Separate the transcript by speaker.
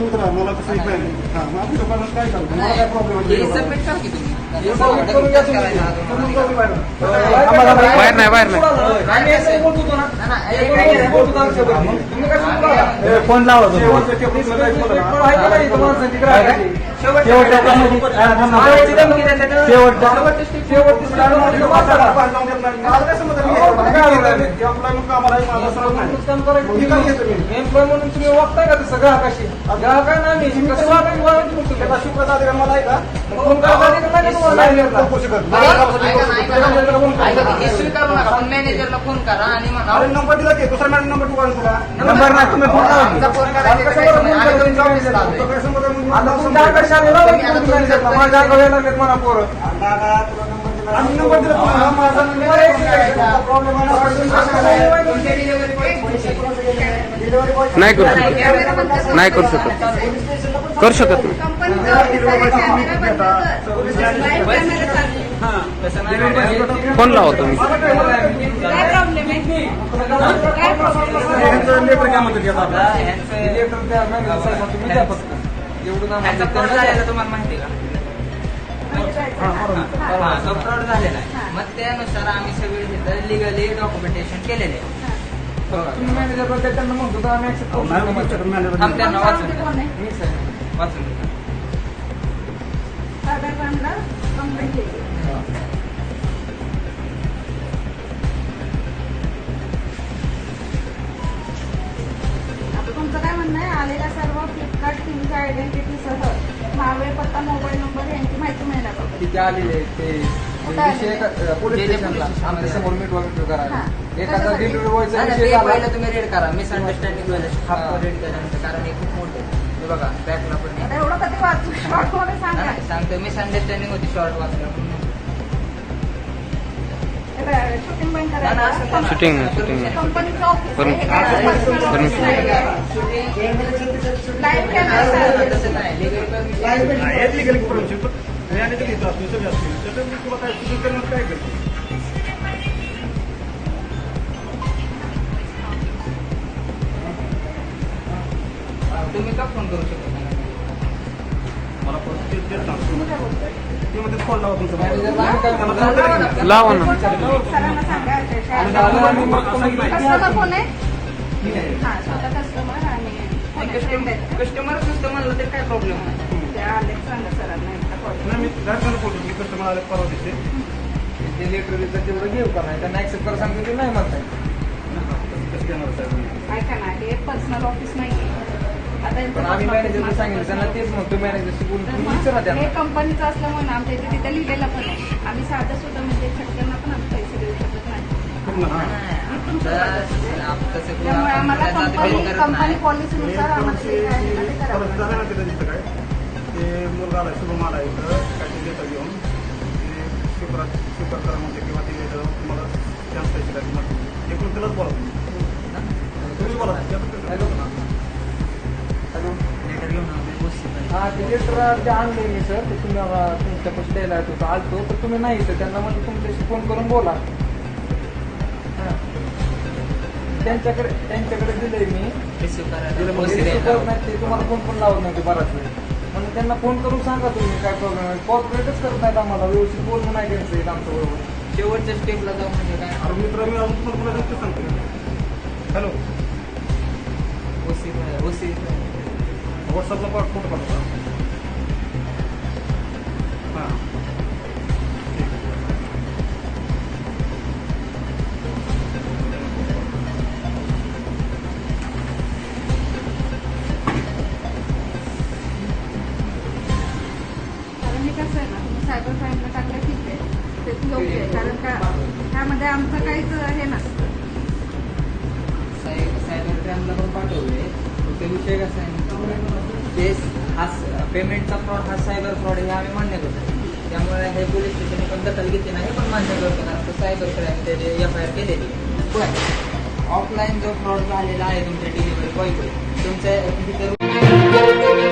Speaker 1: तुम्ही तर मला तसं एक पाहिजे हा आपल्या दुकानात काय चालतं मला काय प्रॉब्लेम
Speaker 2: बाहेर.
Speaker 3: नाही, बाहेर नाही. फोन लावा
Speaker 2: म्हणून तुम्ही वागताय का तसं? ग्राहकाशी? ग्राहकांना
Speaker 1: मला आहे का?
Speaker 2: फोन मॅनेजरला?
Speaker 1: फोन करा.
Speaker 4: आणि म्हणा
Speaker 1: नंबर दिला की दुसरा मॅडम नंबर तुला
Speaker 3: नंबर नाही तुम्ही फोन
Speaker 4: फोन करायचा
Speaker 1: मग
Speaker 2: माझ्या लागलेत मला पोरं
Speaker 1: आम्ही नंबर दिला तुम्हाला. माझा प्रॉब्लेम
Speaker 3: नाही करू शकत नाही करू शकत करू शकत नाही. फोन लावा तुम्ही
Speaker 2: मॅनेजर
Speaker 4: तुम्हाला माहिती आहे का फ्रॉड झालेला आहे. मग त्यानुसार आम्ही सगळे लिगली डॉक्युमेंटेशन केलेले आहे
Speaker 2: द्या त्यांना म्हणतो आम्ही
Speaker 4: त्यांना वाचून वाचून द्या.
Speaker 5: साधारणला कंप्लेंट केली आता तुमचं काय म्हणणं आहे? आलेल्या सर्व फ्लिपकार्ट टीमच्या आयडेंटिटीसह नावे पत्ता मोबाईल नंबर यांची माहिती मिळणार
Speaker 2: तिथे आलेले आहेत ते?
Speaker 5: कुठं आलेले?
Speaker 2: विषय का- पोलीस स्टेशनला आमच्यासमोर मीट वगैरे करायला. एखादा
Speaker 5: कशासाठी?
Speaker 2: डिलिव्हरी बॉयचा
Speaker 4: नाही, नाही,
Speaker 2: विषय
Speaker 4: ते
Speaker 2: झाला.
Speaker 4: पहिलं तुम्ही रेड करा. मिसअंडरस्टँडिंग झालं
Speaker 2: हा.
Speaker 4: रेड केल्यानंतर कारण हे खूप मोठे बघा बॅकला पण
Speaker 5: आता
Speaker 4: नाही.
Speaker 5: एवढं कधी वाचू शॉर्टमध्ये सांगा
Speaker 4: नाही, सांगतो मिसअंडरस्टँडिंग होती शॉर्ट वाचलं
Speaker 5: शूटिंग बंद
Speaker 4: नाही, नाही, असं
Speaker 5: करायचं
Speaker 3: Shooting नाही, shooting नाही.
Speaker 5: कंपनीचं ऑफिस आहे हे
Speaker 3: Permission.
Speaker 5: काय personal office
Speaker 3: Permission.
Speaker 5: नाही आहे. लाईव्ह कॅमेरा
Speaker 4: तसं नाही legal permission.
Speaker 1: नाही, हे legal permission. पण manager इथं असतो, सगळे असतील. त्याच्यात मी तुला काय तुझं करणं काय करतो?
Speaker 4: तुम्ही का फोन करू शकत नाही?
Speaker 1: मला परत ते- तेच सांगतो. ते म्हणतात फोन लावा तुमचा
Speaker 2: मॅनेजरला आम्ही काय म्हणतो?
Speaker 4: लावा ना.
Speaker 3: लावा ना.
Speaker 5: सरांना सांगा.
Speaker 2: आणि दादा आम्ही मग तुम्ही
Speaker 5: कस्टमर कोण आहे? हा स्वतः कस्टमर आणि
Speaker 4: कस्टमर कस्टमरच नुसतं म्हणलं तर काय प्रॉब्लेम नाही.
Speaker 5: त्या आलेख सांगा सरांना एकदा call.
Speaker 1: नाही, मी फोन मी कस्टमर आले परवा दिवशी
Speaker 2: ते लेटर देतात तेवढं घेऊ का नाही? त्यांना ऍक्सेप्ट करा सांगतो ते नाही म्हणताय?
Speaker 1: कसं देणार साहेब
Speaker 5: ऐका ना हे पर्सनल ऑफिस नाही आता यांचं
Speaker 2: पण आम्ही मॅनेजरला सांगितलं त्यांना तेच म्हणतो मॅनेजरशी बोलून तुम्ही विचारा
Speaker 5: हे
Speaker 2: त्यांना.
Speaker 5: कंपनीचं असल्यामुळे ना आमच्या इथे तिथे लिहिलेलं पण आहे. आम्ही साधं सुद्धा म्हणजे छटक्यांना पण आम्ही पैसे देऊ शकत नाही. त्यामुळे आम्हाला कंपनी कंपनी पॉलिसीनुसार आम्हाला जे काय आहे ना ते करावं
Speaker 1: परत झालं ना तिथं काय ते मुलगा आला शुभम आला इथं काय ते देतं घेऊन. ते शुक्र शुक्र करा म्हणते किंवा ते तुम्हाला मग एकूण त्यालाच बोला तुम्ही तुम्ही बोला.
Speaker 2: हा ते लेटर ते आणले मी सर ते तुम्हाला तुमच्यापाशी द्यायला होतं आलतो. तर तुम्ही नाही तर त्यांना म्हणजे तुमच्याशी फोन करून बोला. हा. त्यांच्याकडे त्यांच्याकडे दिलंय मी.
Speaker 4: रिसिव्ह
Speaker 2: नाही, ते तुम्हाला फोन पण लावत नाही ते बराच वेळ. म्हणून त्यांना फोन करून सांगा तुम्ही काय प्रॉब्लेम आहे. कॉर्पोरेटच करत नाहीत आम्हाला. व्यवस्थित बोलणं नाही त्यांचं येत आमच्या बरोबर.
Speaker 4: शेवटच्या स्टेपला जाऊ म्हणजे काय?
Speaker 1: मित्र मी अजून तुम्हाला सांगतो. हॅलो.
Speaker 4: ओसी ओसी.
Speaker 1: व्हॉट्सअपला पाठ फोटो पाठवता हां.
Speaker 5: कारण हे कसं आहे ना तुम्ही सायबर क्राईमला टाकलं ठीक आहे. ते योग्य आहे कारण का त्यामध्ये आमचं काहीच हे नसतं.
Speaker 4: सायबर क्राईमला पण पाठवले फक्त विषय कसा आहे? ते हा पेमेंटचा फ्रॉड हा सायबर फ्रॉड हे आम्ही मान्य करतो. त्यामुळे हे पोलीस स्टेशन पण दखल घेतली नाही पण मान्य करतो असं सायबर क्राईम त्याचे एफ आय आर केलेली. पण ऑफलाईन जो फ्रॉड झालेला आहे तुमच्या डिलिव्हरी बॉयकडे तुमच्या तिथे